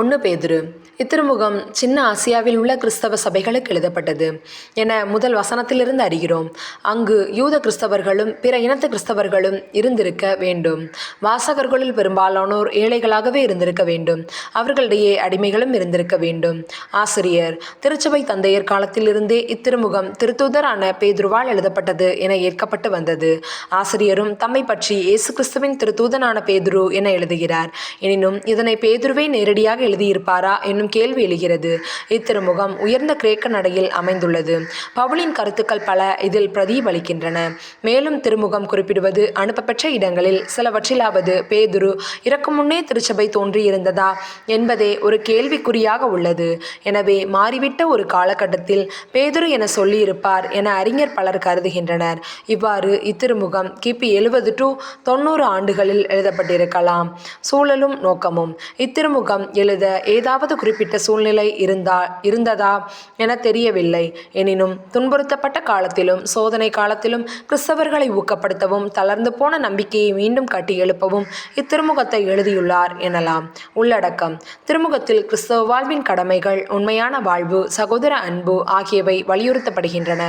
ஒன்று பேதுரு இத்திருமுகம் சின்ன ஆசியாவில் உள்ள கிறிஸ்தவ சபைகளுக்கு எழுதப்பட்டது என முதல் வசனத்திலிருந்து அறிகிறோம். அங்கு யூத கிறிஸ்தவர்களும் பிற இனத்து கிறிஸ்தவர்களும் இருந்திருக்க வேண்டும். வாசகர்களுள் பெரும்பாலானோர் ஏழைகளாகவே இருந்திருக்க வேண்டும். அவர்களிடையே அடிமைகளும் இருந்திருக்க வேண்டும். ஆசிரியர் திருச்சபை தந்தையர் காலத்திலிருந்தே இத்திருமுகம் திருத்தூதரான பேதுருவால் எழுதப்பட்டது என ஏற்கப்பட்டு வந்தது. ஆசிரியரும் தம்மை பற்றி இயேசு கிறிஸ்துவின் திருத்தூதனான பேதுரு என எழுதுகிறார். எனினும் இதனை பேதுருவே நேரடியாக எழுதியிருப்பாரா என்னும் கேள்வி எழுகிறது. இத்திருமுகம் உயர்ந்த கிரேக்க நடையில் அமைந்துள்ளது. பவுலின் கருத்துக்கள் பல இதில் பிரதிபலிக்கின்றன. மேலும் திருமுகம் குறிப்பிடுவது அனுப்பப்பெற்ற இடங்களில் சிலவற்றிலாவது பேதுரு இறக்கும் முன்னே திருச்சபை தோன்றியிருந்ததா என்பதே ஒரு கேள்விக்குறியாக உள்ளது. எனவே மாறிவிட்ட ஒரு காலகட்டத்தில் பேதுரு என சொல்லியிருப்பார் என அறிஞர் பலர் கருதுகின்றனர். இவ்வாறு இத்திருமுகம் கிபி எழுபது டு தொண்ணூறு ஆண்டுகளில் எழுதப்பட்டிருக்கலாம். சூழலும் நோக்கமும் இத்திருமுகம் எழுத ஏதாவது குறிப்பிட்ட சூழ்நிலை இருந்தா இருந்ததா என தெரியவில்லை. எனினும் துன்புறுத்தப்பட்ட காலத்திலும் சோதனை காலத்திலும் கிறிஸ்தவர்களை ஊக்கப்படுத்தவும் தளர்ந்து போன நம்பிக்கையை மீண்டும் கட்டி எழுப்பவும் இத்திருமுகத்தை எழுதியுள்ளார் எனலாம். உள்ளடக்கம். திருமுகத்தில் கிறிஸ்தவ வாழ்வின் கடமைகள் உண்மையான வாழ்வு சகோதர அன்பு ஆகியவை வலியுறுத்தப்படுகின்றன.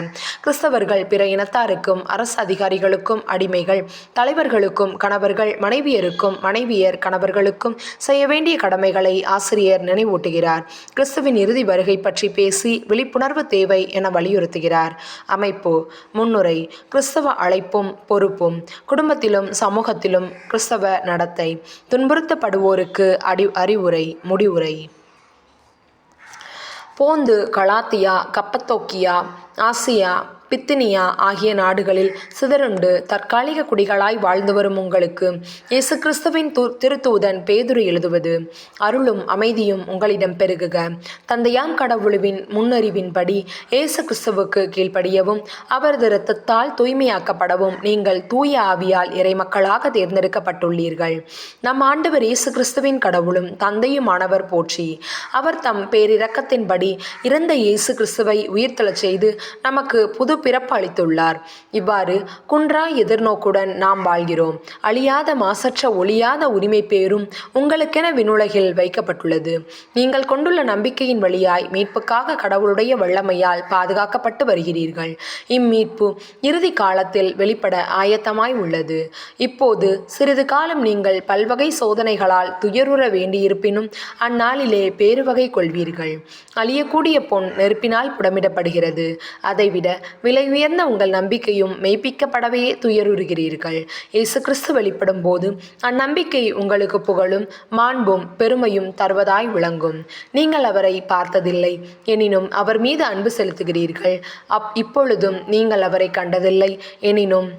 கிறிஸ்தவர்கள் பிற இனத்தாருக்கும் அரசு அதிகாரிகளுக்கும் அடிமைகள் தலைவர்களுக்கும் கணவர்கள் மனைவியருக்கும் மனைவியர் கணவர்களுக்கும் செய்ய வேண்டிய கடமைகளை ஆசிரியர் நினைவூட்டுகிறார். கிறிஸ்துவின் இறுதி வருகை பற்றி பேசி விழிப்புணர்வு தேவை என வலியுறுத்துகிறார். அமைப்பு முன்னுரை கிறிஸ்தவ அழைப்பும் பொறுப்பும் குடும்பத்திலும் சமூகத்திலும் கிறிஸ்தவ நடத்தை துன்புறுத்தப்படுவோருக்கு அடி அறிவுரை முடிவுரை. போந்து கலாத்தியா கப்பத்தோக்கியா ஆசியா பித்தினியா ஆகிய நாடுகளில் சிதறுண்டு தற்காலிக குடிகளாய் வாழ்ந்து வரும் உங்களுக்கு இயேசு கிறிஸ்துவின் திருத்தூதன் பேதுரு எழுதுவது. அருளும் அமைதியும் உங்களிடம் பெருகுக. தந்தையாம் கடவுளுவின் முன்னறிவின்படி இயேசு கிறிஸ்துவுக்கு கீழ்ப்படியவும் அவரது இரத்தத்தால் தூய்மையாக்கப்படவும் நீங்கள் தூய ஆவியால் இறைமக்களாக தேர்ந்தெடுக்கப்பட்டுள்ளீர்கள். நம் ஆண்டவர் இயேசு கிறிஸ்துவின் கடவுளும் தந்தையுமானவர் போற்றி அவர் தம் பேரிரக்கத்தின்படி இறந்த இயேசு கிறிஸ்துவை உயிர்த்தெழச் செய்து நமக்கு புது பிறப்பு அளித்துள்ளார் இவ்வாறு குன்றா எதிர்நோக்குடன் நாம் வாழ்கிறோம். அழியாத மாசற்ற ஒளியாத உரிமை பேரும் உங்களுக்கென விண்ணுலகில் வைக்கப்பட்டுள்ளது. நீங்கள் கொண்டுள்ள நம்பிக்கையின் வழியாய் மீட்புக்காக கடவுளுடைய வல்லமையால் பாதுகாக்கப்பட்டு வருகிறீர்கள். இம்மீட்பு இறுதி காலத்தில் வெளிப்பட ஆயத்தமாய் உள்ளது. இப்போது சிறிது காலம் நீங்கள் பல்வகை சோதனைகளால் துயருற வேண்டியிருப்பினும் அந்நாளிலே பேருவகை கொள்வீர்கள். அழியக்கூடிய பொன் நெருப்பினால் புடமிடப்படுகிறது. அதைவிட விலை உயர்ந்த உங்கள் நம்பிக்கையும் மெய்ப்பிக்கப்படவே துயருறுகிறீர்கள். இயேசு கிறிஸ்து வெளிப்படும் போது அந்நம்பிக்கை உங்களுக்கு புகழும் மாண்பும் பெருமையும் தருவதாய் விளங்கும். நீங்கள் அவரை பார்த்ததில்லை எனினும் அவர் மீது அன்பு செலுத்துகிறீர்கள். அப் இப்பொழுதும் நீங்கள் அவரை கண்டதில்லை எனினும்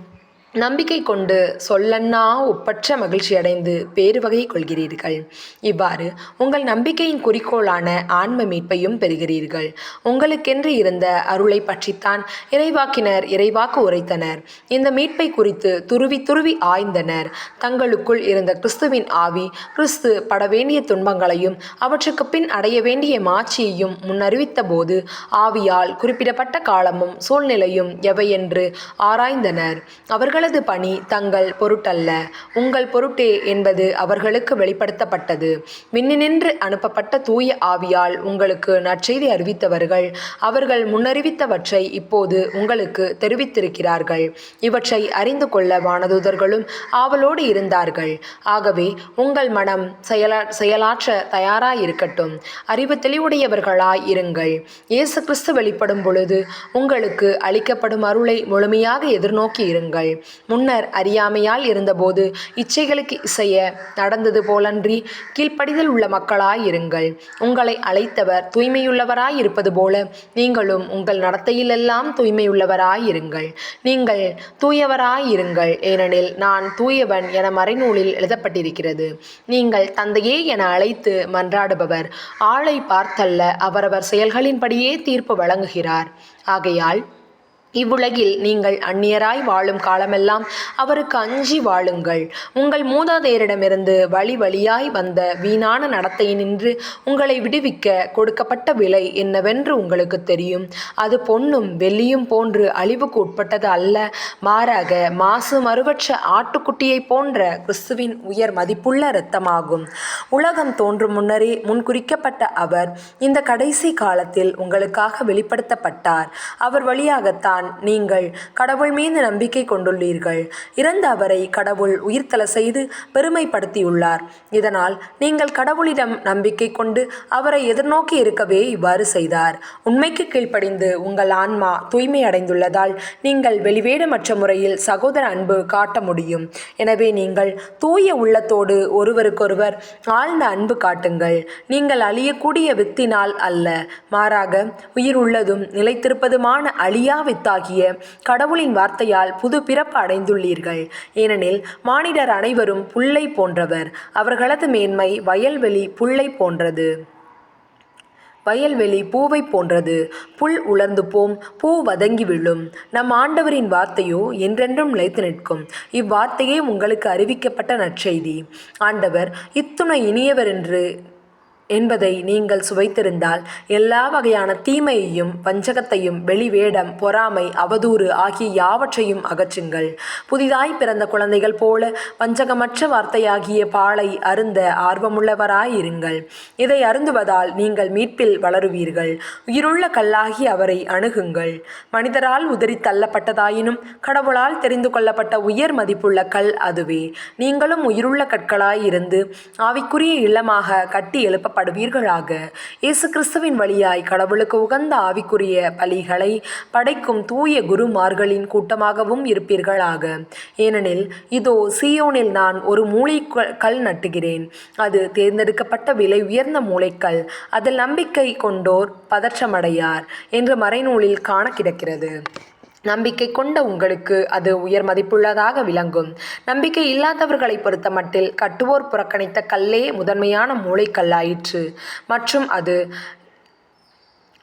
நம்பிக்கை கொண்டு சொல்லன்னா ஒப்பற்ற மகிழ்ச்சி அடைந்து பேறு வகை கொள்கிறீர்கள். இவ்வாறு உங்கள் நம்பிக்கையின் குறிக்கோளான ஆன்ம மீட்பையும் பெறுகிறீர்கள். உங்களுக்கென்று இருந்த அருளை பற்றித்தான் இறைவாக்கினர் இறைவாக்கு உரைத்தனர். இந்த மீட்பை குறித்து துருவி துருவி ஆய்ந்தனர். தங்களுக்குள் இருந்த கிறிஸ்துவின் ஆவி கிறிஸ்து பட வேண்டிய துன்பங்களையும் அவற்றுக்கு பின் அடைய வேண்டிய மாட்சியையும் முன்னறிவித்த போது ஆவியால் குறிப்பிடப்பட்ட காலமும் சூழ்நிலையும் எவையென்று ஆராய்ந்தனர். அவர்கள் அவர்களது பணி தங்கள் பொருட்டல்ல. உங்கள் பொருட்டே என்பது அவர்களுக்கு வெளிப்படுத்தப்பட்டது. விண்ணினின்று அனுப்பப்பட்ட தூய ஆவியால் உங்களுக்கு நற்செய்தி அறிவித்தவர்கள் அவர்கள் முன்னறிவித்தவற்றை இப்போது உங்களுக்கு தெரிவித்திருக்கிறார்கள். இவற்றை அறிந்து கொள்ள வானதூதர்களும் ஆவலோடு இருந்தார்கள். ஆகவே உங்கள் மனம் செயலா செயலாற்ற தயாராயிருக்கட்டும். அறிவு தெளிவுடையவர்களாய் இருங்கள். இயேசு கிறிஸ்து வெளிப்படும் பொழுது உங்களுக்கு அளிக்கப்படும் அருளை முழுமையாக எதிர்நோக்கி இருங்கள். முன்னர் அறியாமையால் இருந்தபோது இச்சைகளுக்கு இசைய நடந்தது போலன்றி கீழ்ப்படிதல் உள்ள மக்களாய் இருங்கள் உங்களை அழைத்தவர் தூய்மையுள்ளவராய் இருப்பது போல நீங்களும் உங்கள் நடத்தையிலெல்லாம் தூய்மையுள்ளவராய் இருங்கள் நீங்கள் தூயவராய் இருங்கள் ஏனெனில் நான் தூயவன் என மறைநூலில் எழுதப்பட்டிருக்கிறது. நீங்கள் தந்தையே என அழைத்து மன்றாடுபவர். ஆளை பார்த்தல்ல அவரவர் செயல்களின்படியே தீர்ப்பு வழங்குகிறார். ஆகையால் இவ்வுலகில் நீங்கள் அந்நியராய் வாழும் காலமெல்லாம் அவருக்கு அஞ்சி வாழுங்கள். உங்கள் மூதாதையரிடமிருந்து வழி வழியாய் வந்த வீணான நடத்தையினின்று உங்களை விடுவிக்க கொடுக்கப்பட்ட விலை என்னவென்று உங்களுக்கு தெரியும். அது பொன்னும் வெள்ளியும் போன்று அழிவுக்கு உட்பட்டது அல்ல. மாறாக மாசு மறுவற்ற ஆட்டுக்குட்டியைப் போன்ற கிறிஸ்துவின் உயர் மதிப்புள்ள இரத்தமாகும். உலகம் தோன்றும் முன்னரே முன்குறிக்கப்பட்ட அவர் இந்த கடைசி காலத்தில் உங்களுக்காக வெளிப்படுத்தப்பட்டார். அவர் வழியாகத்தான் நீங்கள் கடவுள் மீது நம்பிக்கை கொண்டுள்ளீர்கள். இறந்த அவரை கடவுள் உயிர்த்தல செய்து பெருமைப்படுத்தியுள்ளார். இதனால் நீங்கள் கடவுளிடம் நம்பிக்கை கொண்டு அவரை எதிர்நோக்கி இருக்கவே இவ்வாறு செய்தார். உண்மைக்கு கீழ்ப்படிந்து உங்கள் ஆன்மா தூய்மை அடைந்துள்ளதால் நீங்கள் வெளிவேடமற்ற முறையில் சகோதர அன்பு காட்ட முடியும். எனவே நீங்கள் தூய உள்ளத்தோடு ஒருவருக்கொருவர் ஆழ்ந்த அன்பு காட்டுங்கள். நீங்கள் அழியக்கூடிய வித்தினால் அல்ல. மாறாக உயிர் உள்ளதும் நிலைத்திருப்பதுமான அழியா கருத்தாகிய கடவுளின் வார்த்தையால் புது பிறப்பு அடைந்துள்ளீர்கள். ஏனெனில் மானிடர் அனைவரும் புல்லை போன்றவர். அவர்களது மேன்மை வயல்வெளி புல்லை போன்றது. வயல்வெளி பூவை போன்றது. புல் உலர்ந்து போம் பூ வதங்கி விழும். நம் ஆண்டவரின் வார்த்தையோ என்றென்றும் நிலைத்து நிற்கும். இவ்வார்த்தையே உங்களுக்கு அறிவிக்கப்பட்ட நற்செய்தி. ஆண்டவர் இத்துணை இனியவர் என்று என்பதை நீங்கள் சுவைத்திருந்தால் எல்லா வகையான தீமையையும் வஞ்சகத்தையும் வெளிவேடம் பொறாமை அவதூறு ஆகிய யாவற்றையும் அகற்றுங்கள். புதிதாய் பிறந்த குழந்தைகள் போல வஞ்சகமற்ற வார்த்தையாகிய பாலை அருந்த ஆர்வமுள்ளவராயிருங்கள். இதை அருந்துவதால் நீங்கள் மீட்பில் வளருவீர்கள். உயிருள்ள கல்லாகி அவரை அணுகுங்கள். மனிதரால் உதறி தள்ளப்பட்டதாயினும் கடவுளால் தெரிந்து கொள்ளப்பட்ட உயர் மதிப்புள்ள கல் அதுவே. நீங்களும் உயிருள்ள கற்களாய் இருந்து ஆவிக்குரிய இல்லமாக கட்டி எழுப்ப படுவீர்களாக இயேசு கிறிஸ்துவின் வழியாய் கடவுளுக்கு உகந்த ஆவிக்குரிய பலிகளை படைக்கும் தூய குருமார்களின் கூட்டமாகவும் இருப்பீர்களாக. ஏனெனில் இதோ சீயோனில் நான் ஒரு மூளை கல் நட்டுகிறேன். அது தேர்ந்தெடுக்கப்பட்ட விலை உயர்ந்த மூளைக்கல். அதில் நம்பிக்கை கொண்டோர் பதற்றமடையார் என்று மறைநூலில் காண கிடக்கிறது. நம்பிக்கை கொண்ட உங்களுக்கு அது உயர் மதிப்புள்ளதாக விளங்கும். நம்பிக்கை இல்லாதவர்களை பொறுத்தமட்டில் கட்டுவோர் புறக்கணித்த கல்லே முதன்மையான மூளைக்கல்லாயிற்று. மற்றும் அது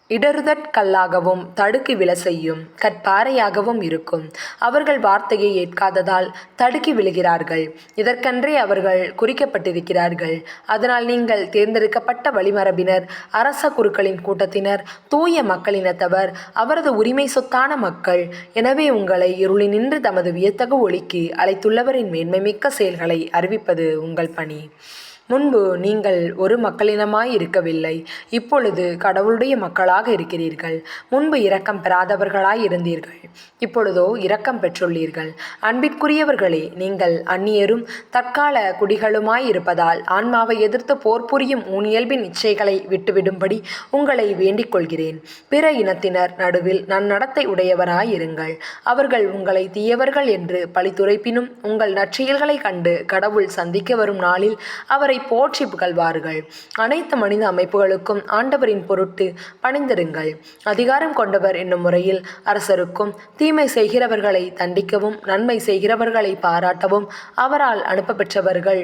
இடறுதற்கல்லாகவும் தடுக்கி விழ செய்யும் கற்பாறையாகவும் இருக்கும். அவர்கள் வார்த்தையை ஏற்காததால் தடுக்கி விழுகிறார்கள். இதற்கென்றே அவர்கள் குறிக்கப்பட்டிருக்கிறார்கள். அதனால் நீங்கள் தேர்ந்தெடுக்கப்பட்ட வழிமரபினர் அரச குருக்களின் கூட்டத்தினர் தூய மக்களினத்தவர் அவரது உரிமை சொத்தான மக்கள். எனவே உங்களை இருளினின்று தமது வியத்தகு ஒளிக்கு அழைத்துள்ளவரின் மேன்மைமிக்க செயல்களை அறிவிப்பது உங்கள் பணி. முன்பு நீங்கள் ஒரு மக்களினமாய் இருக்கவில்லை. இப்பொழுது கடவுளுடைய மக்களாக இருக்கிறீர்கள். முன்பு இரக்கம் பெறாதவர்களாய் இருந்தீர்கள். இப்பொழுதோ இரக்கம் பெற்றுள்ளீர்கள். அன்பிற்குரியவர்களே நீங்கள் அந்நியரும் தற்கால குடிகளுமாய் இருப்பதால் ஆன்மாவை எதிர்த்து போர் புரியும் ஊனியல்பின் இச்சைகளை விட்டுவிடும்படி உங்களை வேண்டிக் கொள்கிறேன். பிற இனத்தினர் நடுவில் நன்னடத்தை உடையவராயிருங்கள் அவர்கள் உங்களை தீயவர்கள் என்று பழித்துரைப்பினும் உங்கள் நற்செயல்களை கண்டு கடவுள் சந்திக்க வரும் நாளில் அவரை அவரை போற்றி புகழ்வார்கள். அனைத்து மனித அமைப்புகளுக்கும் ஆண்டவரின் பொருட்டு பணிந்திருங்கள். அதிகாரம் கொண்டவர் என்னும் முறையில் அரசருக்கும் தீமை செய்கிறவர்களை தண்டிக்கவும் நன்மை செய்கிறவர்களை பாராட்டவும் அவரால் அனுப்ப பெற்றவர்கள்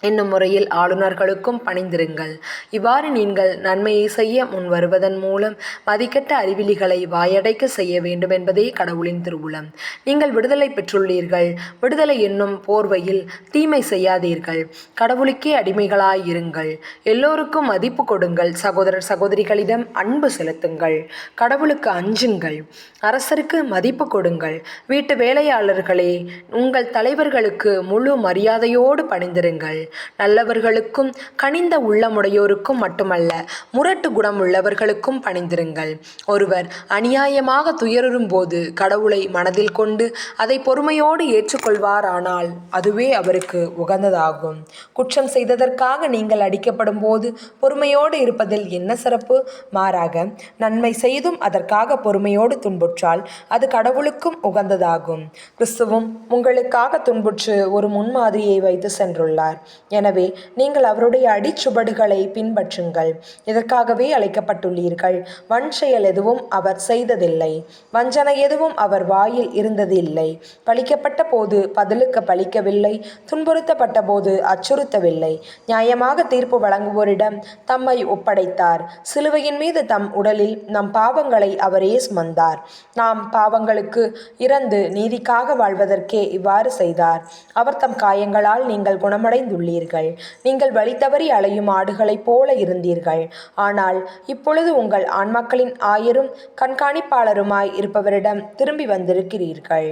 என்னும் முறையில் ஆளுநர்களுக்கும் பணிந்திருங்கள். இவ்வாறு நீங்கள் நன்மையை செய்ய முன் வருவதன் மூலம் மதிக்கட்ட அறிவிலிகளை வாயடைக்க செய்ய வேண்டும் என்பதே கடவுளின் திருவுளம். நீங்கள் விடுதலை பெற்றுள்ளீர்கள். விடுதலை என்னும் போர்வையில் தீமை செய்யாதீர்கள். கடவுளுக்கே அடிமைகளாயிருங்கள். எல்லோருக்கும் மதிப்பு கொடுங்கள். சகோதரர் சகோதரிகளிடம் அன்பு செலுத்துங்கள். கடவுளுக்கு அஞ்சுங்கள். அரசருக்கு மதிப்பு கொடுங்கள். வீட்டு வேலையாளர்களே உங்கள் தலைவர்களுக்கு முழு மரியாதையோடு பணிந்திருங்கள். நல்லவர்களுக்கும் கனிந்த உள்ளமுடையோருக்கும் மட்டுமல்ல முரட்டு குணம் உள்ளவர்களுக்கும் பணிந்திருங்கள். ஒருவர் அநியாயமாக துயருறும் போது கடவுளை மனதில் கொண்டு அதை பொறுமையோடு ஏற்றுக்கொள்வாரானால் அதுவே அவருக்கு உகந்ததாகும். குற்றம் செய்ததற்காக நீங்கள் அடிக்கப்படும் போது பொறுமையோடு இருப்பதில் என்ன சிறப்பு? மாறாக நன்மை செய்தும் அதற்காக பொறுமையோடு துன்புற்றால் அது கடவுளுக்கும் உகந்ததாகும். கிறிஸ்துவும் உங்களுக்காக துன்புற்று ஒரு முன்மாதிரியை வைத்து சென்றுள்ளார். எனவே நீங்கள் அவருடைய அடிச்சுவடுகளை பின்பற்றுங்கள். இதற்காகவே அழைக்கப்பட்டுள்ளீர்கள். வன் செயல் எதுவும் அவர் செய்ததில்லை. வஞ்சனை எதுவும் அவர் வாயில் இருந்ததில்லை. பழிக்கப்பட்ட போது பதிலுக்கு பழிக்கவில்லை. துன்புறுத்தப்பட்ட போது அச்சுறுத்தவில்லை. நியாயமாக தீர்ப்பு வழங்குவோரிடம் தம்மை ஒப்படைத்தார். சிலுவையின் மீது தம் உடலில் நம் பாவங்களை அவரே சுமந்தார். நாம் பாவங்களுக்கு இறந்து நீதிக்காக வாழ்வதற்கே இவ்வாறு செய்தார். அவர் தம் காயங்களால் நீங்கள் குணமடைந்துள்ளீர்கள் நீங்கள் வழி தவறி அலையும் ஆடுகளைப் போல இருந்தீர்கள். ஆனால் இப்பொழுது உங்கள் ஆன்மாக்களின் ஆயரும் கண்காணிப்பாளருமாய் இருப்பவரிடம் திரும்பி வந்திருக்கிறீர்கள்.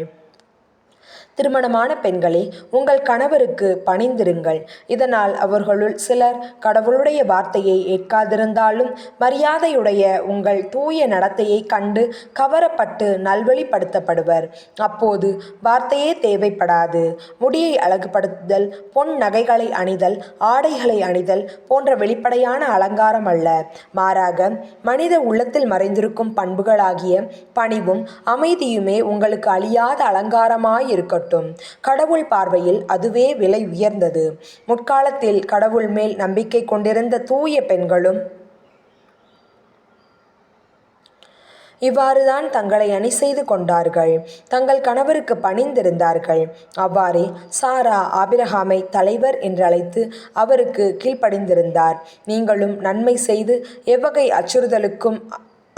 திருமணமான பெண்களே உங்கள் கணவருக்கு பணிந்திருங்கள். இதனால் அவர்களுள் சிலர் கடவுளுடைய வார்த்தையை ஏற்காதிருந்தாலும் மரியாதையுடைய உங்கள் தூய நடத்தையை கண்டு கவரப்பட்டு நல்வழிப்படுத்தப்படுவர். அப்போது வார்த்தையே தேவைப்படாது. முடியை அழகுபடுத்துதல் பொன் நகைகளை அணிதல் ஆடைகளை அணிதல் போன்ற வெளிப்படையான அலங்காரம் அல்ல. மாறாக மனித உள்ளத்தில் மறைந்திருக்கும் பண்புகளாகிய பணிவும் அமைதியுமே உங்களுக்கு அழியாத அலங்காரமாயிருக்கட்டும். கடவுள் பார்வையில் அதுவே விலை உயர்ந்தது. முற்காலத்தில் கடவுள் மேல் நம்பிக்கை கொண்டிருந்த தூய பெண்களும் இவ்வாறுதான் தங்களை அணி செய்து கொண்டார்கள். தங்கள் கணவருக்கு பணிந்திருந்தார்கள். அவ்வாறே சாரா ஆபிரஹாமை தலைவர் என்று அழைத்து அவருக்கு கீழ்ப்படிந்திருந்தார். நீங்களும் நன்மை செய்து எவ்வகை அச்சுறுதலுக்கும்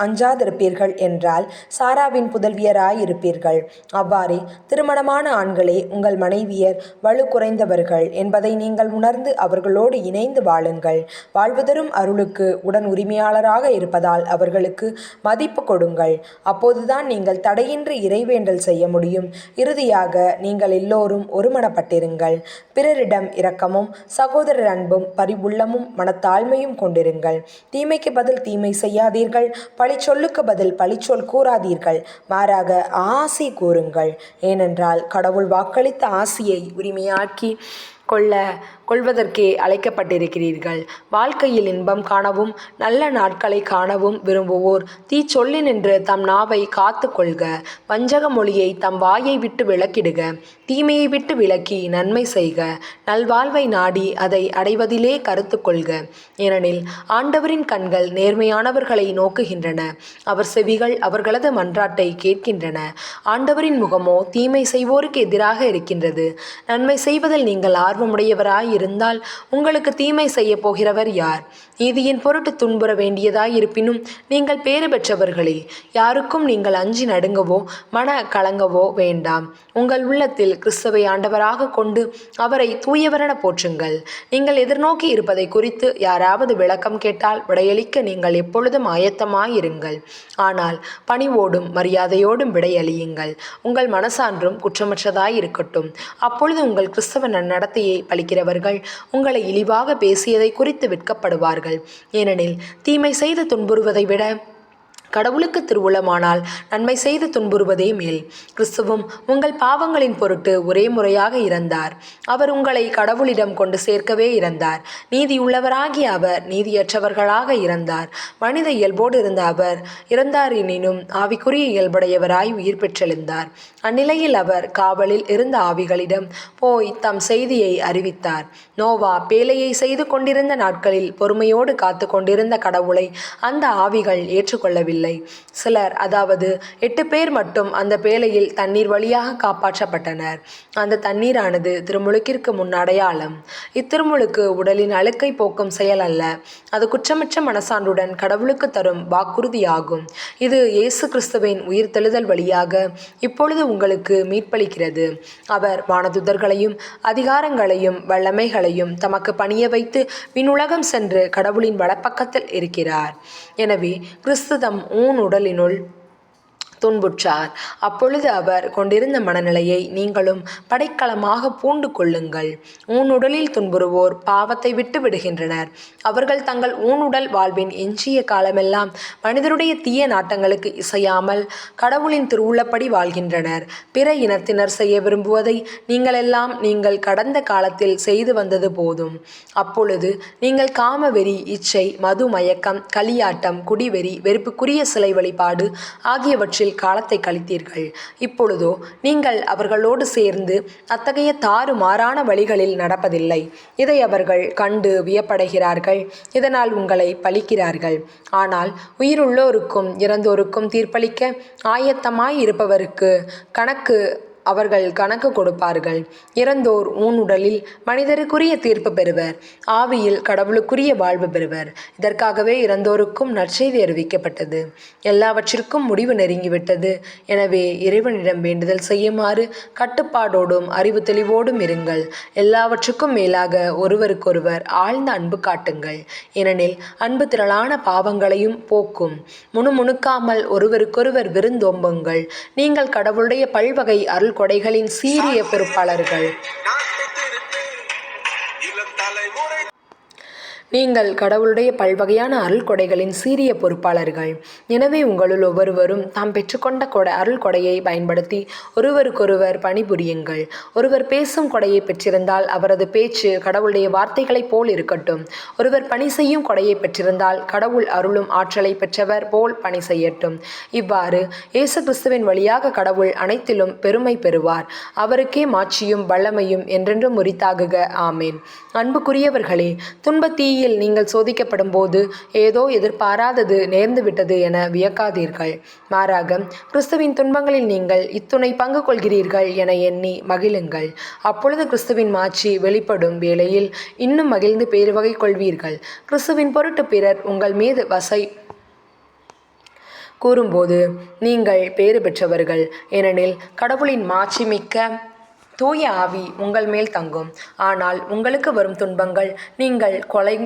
அஞ்சாதிருப்பீர்கள் என்றால் சாராவின் புதல்வியராயிருப்பீர்கள். அவ்வாறே திருமணமான ஆண்களே உங்கள் மனைவியர் வலு குறைந்தவர்கள் என்பதை நீங்கள் உணர்ந்து அவர்களோடு இணைந்து வாழுங்கள். வாழ்வுதரும் அருளுக்கு உடன் உரிமையாளராக இருப்பதால் அவர்களுக்கு மதிப்பு கொடுங்கள். அப்போதுதான் நீங்கள் தடையின்றி இறைவேண்டல் செய்ய முடியும். இறுதியாக நீங்கள் எல்லோரும் ஒருமனப்பட்டிருங்கள். பிறரிடம் இரக்கமும் சகோதரர் அன்பும் பரிவுள்ளமும் மனத்தாழ்மையும் கொண்டிருங்கள். தீமைக்கு பதில் தீமை செய்யாதீர்கள். பழிச்சொல்லுக்கு பதில் பழிச்சொல் கூறாதீர்கள். மாறாக ஆசி கூறுங்கள். ஏனென்றால் கடவுள் வாக்களித்த ஆசியை உரிமையாக்கி கொள்ள கொள்வதற்கே அழைக்கப்பட்டிருக்கிறீர்கள். வாழ்க்கையில் இன்பம் காணவும் நல்ல நாட்களை காணவும் விரும்புவோர் தீச்சொல்லி நின்று தம் நாவை காத்து கொள்க. வஞ்சக மொழியை தம் வாயை விட்டு விளக்கிடுக. தீமையை விட்டு விலக்கி நன்மை செய்க. நல்வாழ்வை நாடி அதை அடைவதிலே கருத்து கொள்க. ஏனெனில் ஆண்டவரின் கண்கள் நேர்மையானவர்களை நோக்குகின்றன. அவர் செவிகள் அவர்களது மன்றாட்டை கேட்கின்றன. ஆண்டவரின் முகமோ தீமை செய்வோருக்கு எதிராக இருக்கின்றது. நன்மை செய்வதில் நீங்கள் ஆர்வமுடையவராய் இருந்தால் உங்களுக்கு தீமை செய்ய போகிறவர் யார்? நீதியின் பொருட்டு துன்புற வேண்டியதாய் இருப்பினும் நீங்கள் பேறு பெற்றவர்களே யாருக்கும் நீங்கள் அஞ்சி நடுங்கவோ மன கலங்கவோ வேண்டாம். உங்கள் உள்ளத்தில் கிறிஸ்தவை ஆண்டவராக கொண்டு அவரை தூயவரென போற்றுங்கள். நீங்கள் எதிர்நோக்கி இருப்பதை குறித்து யாராவது விளக்கம் கேட்டால் விடையளிக்க நீங்கள் எப்பொழுதும் ஆயத்தமாயிருங்கள். ஆனால் பணிவோடும் மரியாதையோடும் விடையளியுங்கள். உங்கள் மனசான்றும் குற்றமற்றதாய் இருக்கட்டும் அப்பொழுது உங்கள் கிறிஸ்தவ நன்னடத்தையை பழிக்கிறவர்கள் உங்களை இழிவாக பேசியதை குறித்து வெட்கப்படுவார்கள். ஏனெனில் தீமை செய்து துன்புறுவதை விட கடவுளுக்கு திருவுளமானால் நன்மை செய்து துன்புறுவதே மேல். கிறிஸ்துவும் உங்கள் பாவங்களின் பொருட்டு ஒரே முறையாக இறந்தார். அவர் உங்களை கடவுளிடம் கொண்டு சேர்க்கவே இறந்தார். நீதியுள்ளவராகிய அவர் நீதியற்றவர்களாக இறந்தார். மனித இயல்போடு இருந்த அவர் இறந்தார் எனினும் ஆவிக்குரிய இயல்புடையவராய் உயிர் பெற்றெழுந்தார். அந்நிலையில் அவர் காவலில் இருந்த ஆவிகளிடம் போய் தம் செய்தியை அறிவித்தார். நோவா பேலையை செய்து கொண்டிருந்த நாட்களில் பொறுமையோடு காத்து கொண்டிருந்த கடவுளை அந்த ஆவிகள் ஏற்றுக்கொள்ளவில்லை. இல்லை. சிலர் அதாவது எட்டு பேர் மட்டும் அந்த பேழையில் தண்ணீர் வழியாக காப்பாற்றப்பட்டனர். அந்த தண்ணீரானது திருமுழுக்கிற்கு முன் அடையாளம். இத்திருமுழுக்கு உடலின் அழுக்கை போக்கும் செயல் அல்ல. அது குற்றமற்ற மனசான்றுடன் கடவுளுக்கு தரும் வாக்குறுதியாகும். இது இயேசு கிறிஸ்துவின் உயிர்த்தெழுதல் வழியாக இப்பொழுது உங்களுக்கு மீட்பளிக்கிறது. அவர் வானதுதர்களையும் அதிகாரங்களையும் வல்லமைகளையும் தமக்கு பணிய வைத்து விண்ணுலகம் சென்று கடவுளின் வலப்பக்கத்தில் இருக்கிறார். எனவே கிறிஸ்து தம் ஊன் உடலினுள் துன்புற்றார். அப்பொழுது அவர் கொண்டிருந்த மனநிலையை நீங்களும் படைக்கலமாக பூண்டு கொள்ளுங்கள். ஊனுடலில் துன்புறுவோர் பாவத்தை விட்டு விடுகின்றனர். அவர்கள் தங்கள் ஊனுடல் வாழ்வின் எஞ்சிய காலமெல்லாம் மனிதருடைய தீய நாட்டங்களுக்கு இசையாமல் கடவுளின் திருவுள்ளப்படி வாழ்கின்றனர். பிற இனத்தினர் செய்ய விரும்புவதை நீங்களெல்லாம் நீங்கள் கடந்த காலத்தில் செய்து வந்தது போதும். அப்பொழுது நீங்கள் காமவெறி இச்சை மது மயக்கம் களியாட்டம் குடிவெறி வெறுப்புக்குரிய சிலை வழிபாடு ஆகியவற்றில் மகிழ்ச்சியில் காலத்தை கழித்தீர்கள். இப்பொழுதோ நீங்கள் அவர்களோடு சேர்ந்து அத்தகைய தாறு மாறான வழிகளில் நடப்பதில்லை. இதை அவர்கள் கண்டு வியப்படைகிறார்கள். இதனால் உங்களை பழிக்கிறார்கள். ஆனால் உயிருள்ளோருக்கும் இறந்தோருக்கும் தீர்ப்பளிக்க ஆயத்தமாய் இருப்பவருக்கு கணக்கு அவர்கள் கணக்கு கொடுப்பார்கள். இறந்தோர் ஊனுடலில் மனிதருக்குரிய தீர்ப்பு பெறுவர். ஆவியில் கடவுளுக்குரிய வாழ்வு பெறுவர். இதற்காகவே இறந்தோருக்கும் நற்செய்தி அறிவிக்கப்பட்டது. எல்லாவற்றிற்கும் முடிவு நெருங்கிவிட்டது. எனவே இறைவனிடம் வேண்டுதல் செய்யுமாறு கட்டுப்பாடோடும் அறிவு தெளிவோடும் இருங்கள். எல்லாவற்றுக்கும் மேலாக ஒருவருக்கொருவர் ஆழ்ந்த அன்பு காட்டுங்கள். ஏனெனில் அன்பு திரளான பாவங்களையும் போக்கும். முணுமுணுக்காமல் ஒருவருக்கொருவர் விருந்தோம்புங்கள். நீங்கள் கடவுளுடைய பல்வகை அருள் கொடைகளின் சீரிய பொறுப்பாளர்கள் நீங்கள் கடவுளுடைய பல்வகையான அருள் கொடைகளின் சீரிய பொறுப்பாளர்கள். எனவே உங்களுள் ஒவ்வொருவரும் தாம் பெற்றுக்கொண்ட கொடை அருள் கொடையை பயன்படுத்தி ஒருவருக்கொருவர் பணிபுரியுங்கள். ஒருவர் பேசும் கொடையை பெற்றிருந்தால் அவரது பேச்சு கடவுளுடைய வார்த்தைகளைப் போல் இருக்கட்டும். ஒருவர் பணி செய்யும் கொடையை பெற்றிருந்தால் கடவுள் அருளும் ஆற்றலை பெற்றவர் போல் பணி செய்யட்டும். இவ்வாறு இயேசு கிறிஸ்துவின் வழியாக கடவுள் அனைத்திலும் பெருமை பெறுவார். அவருக்கே மாட்சியும் வல்லமையும் என்றென்றும் உரித்தாகுக. ஆமேன். அன்புக்குரியவர்களே துன்பத்தீ தீயில் நீங்கள் சோதிக்கப்படும் போது ஏதோ எதிர்பாராதது நேர்ந்துவிட்டது என வியக்காதீர்கள். மாறாக கிறிஸ்துவின் துன்பங்களில் நீங்கள் இத்துணை பங்கு கொள்கிறீர்கள் என எண்ணி மகிழுங்கள். அப்பொழுது கிறிஸ்துவின் மாட்சி வெளிப்படும் வேளையில் இன்னும் மகிழ்ந்து பேருவகை கொள்வீர்கள். கிறிஸ்துவின் பொருட்டு பிறர் உங்கள் மீது வசை கூறும்போது நீங்கள் பேறு பெற்றவர்கள். ஏனெனில் கடவுளின் மாட்சிமிக்க தூய ஆவி உங்கள் மேல் தங்கும். ஆனால் உங்களுக்கு வரும் துன்பங்கள் நீங்கள் கொலை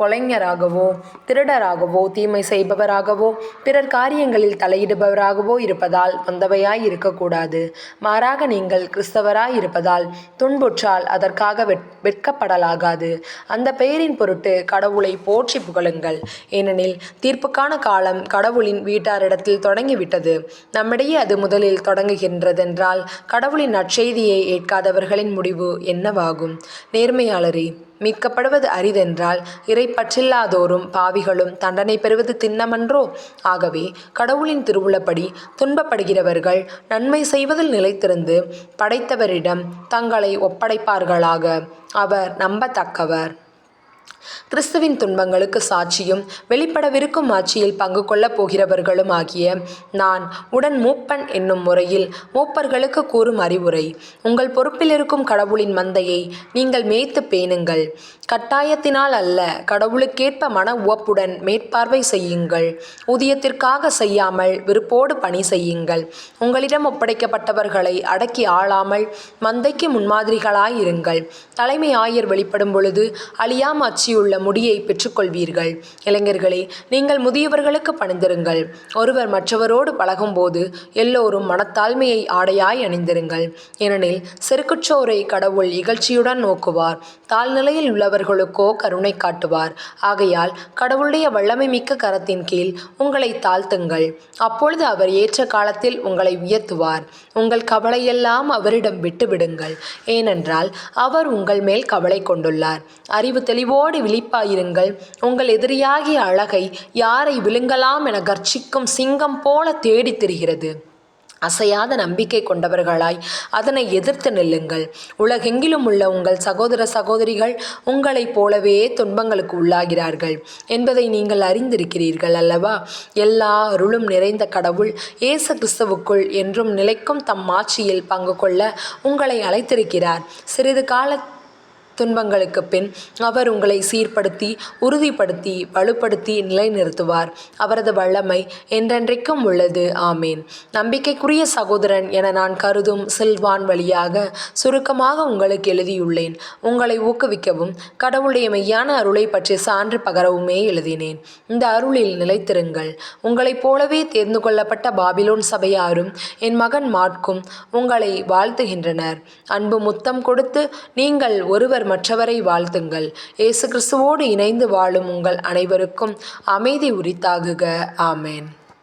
கொலைஞராகவோ திருடராகவோ தீமை செய்பவராகவோ பிறர் காரியங்களில் தலையிடுபவராகவோ இருப்பதால் வந்தவையாய் இருக்கக்கூடாது. மாறாக நீங்கள் கிறிஸ்தவராய் இருப்பதால் துன்புற்றால் அதற்காக வெட் வெட்கப்படலாகாது. அந்த பெயரின் பொருட்டு கடவுளை போற்றி புகழுங்கள். ஏனெனில் தீர்ப்புக்கான காலம் கடவுளின் வீட்டாரிடத்தில் தொடங்கிவிட்டது. நம்மிடையே அது முதலில் தொடங்குகின்றதென்றால் கடவுளின் நற்செய்தியை ஏற்காதவர்களின் முடிவு என்னவாகும்? நேர்மையாளரே மீட்கப்படுவது அரிதென்றால் இறைப்பற்றில்லாதோரும் பாவிகளும் தண்டனை பெறுவது திண்ணமன்றோ? ஆகவே கடவுளின் திருவுளப்படி துன்பப்படுகிறவர்கள் நன்மை செய்வதில் நிலைத்திருந்து படைத்தவரிடம் தங்களை ஒப்படைப்பார்களாக. அவர் நம்பத்தக்கவர். கிறிஸ்துவின் துன்பங்களுக்கு சாட்சியும் வெளிப்படவிருக்கும் ஆட்சியில் பங்கு கொள்ளப் போகிறவர்களும் ஆகிய நான் உடன் மூப்பன் என்னும் முறையில் மூப்பர்களுக்கு கூறும் அறிவுரை. உங்கள் பொறுப்பில் இருக்கும் கடவுளின் மந்தையை நீங்கள் மேய்த்து பேணுங்கள். கட்டாயத்தினால் அல்ல கடவுளுக்கேற்ப மன உவப்புடன் மேற்பார்வை செய்யுங்கள். ஊதியத்திற்காக செய்யாமல் விருப்போடு பணி செய்யுங்கள். உங்களிடம் ஒப்படைக்கப்பட்டவர்களை அடக்கி ஆளாமல் மந்தைக்கு முன்மாதிரிகளாயிருங்கள். தலைமை ஆயர் வெளிப்படும் பொழுது அழியாமாச்சி காட்சியுள்ள முடியை பெற்றுக்கொள்வீர்கள். இளைஞர்களே நீங்கள் முதியவர்களுக்கு பணிந்திருங்கள். ஒருவர் மற்றவரோடு பழகும்போது எல்லோரும் மனத்தாழ்மையை ஆடையாய் அணிந்திருங்கள். ஏனெனில் செருக்குச்சோரை கடவுள் இகழ்ச்சியுடன் நோக்குவார். தாழ்நிலையில் உள்ளவர்களுக்கோ கருணை காட்டுவார். ஆகையால் கடவுளுடைய வல்லமை மிக்க கரத்தின் கீழ் உங்களை தாழ்த்துங்கள். அப்பொழுது அவர் ஏற்ற காலத்தில் உங்களை உயர்த்துவார். உங்கள் கவலையெல்லாம் அவரிடம் விட்டுவிடுங்கள். ஏனென்றால் அவர் உங்கள் மேல் கவலை கொண்டுள்ளார். அறிவு தெளிவோடு விழிப்பாயிருங்கள். உங்கள் எதிரியாகிய அழகை யாரை விழுங்கலாம் என கர்ச்சிக்கும் சிங்கம் போல தேடித் திரிகிறது. அசையாத நம்பிக்கை கொண்டவர்களாய் அதனை எதிர்த்து நில்லுங்கள். உலகெங்கிலும் உள்ள உங்கள் சகோதர சகோதரிகள் உங்களைப் போலவே துன்பங்களுக்கு உள்ளாகிறார்கள் என்பதை நீங்கள் அறிந்திருக்கிறீர்கள் அல்லவா? எல்லா அருளும் நிறைந்த கடவுள் இயேசு கிறிஸ்துவுக்குள் என்றும் நிலைக்கும் தம் ஆட்சியில் பங்கு கொள்ள உங்களை அழைத்திருக்கிறார். சிறிது கால துன்பங்களுக்கு பின் அவர் உங்களை சீர்படுத்தி உறுதிப்படுத்தி வலுப்படுத்தி நிலைநிறுத்துவார். அவரது வல்லமை என்றென்றைக்கும் உள்ளது. ஆமேன். நம்பிக்கைக்குரிய சகோதரன் என நான் கருதும் சில்வான் வழியாக சுருக்கமாக உங்களுக்கு எழுதியுள்ளேன். உங்களை ஊக்குவிக்கவும் கடவுளுடைய மெய்யான அருளை பற்றி சான்று பகரவுமே எழுதினேன். இந்த அருளில் நிலைத்திருங்கள். உங்களைப் போலவே தேர்ந்து கொள்ளப்பட்ட பாபிலோன் சபையாரும் என் மகன் மாட்கும் உங்களை வாழ்த்துகின்றனர். அன்பு முத்தம் கொடுத்து நீங்கள் ஒருவர் மற்றவரை வாழ்த்துங்கள். இயேசு கிறிஸ்துவோடு இணைந்து வாழும் உங்கள் அனைவருக்கும் அமைதி உரித்தாகுக. ஆமேன்.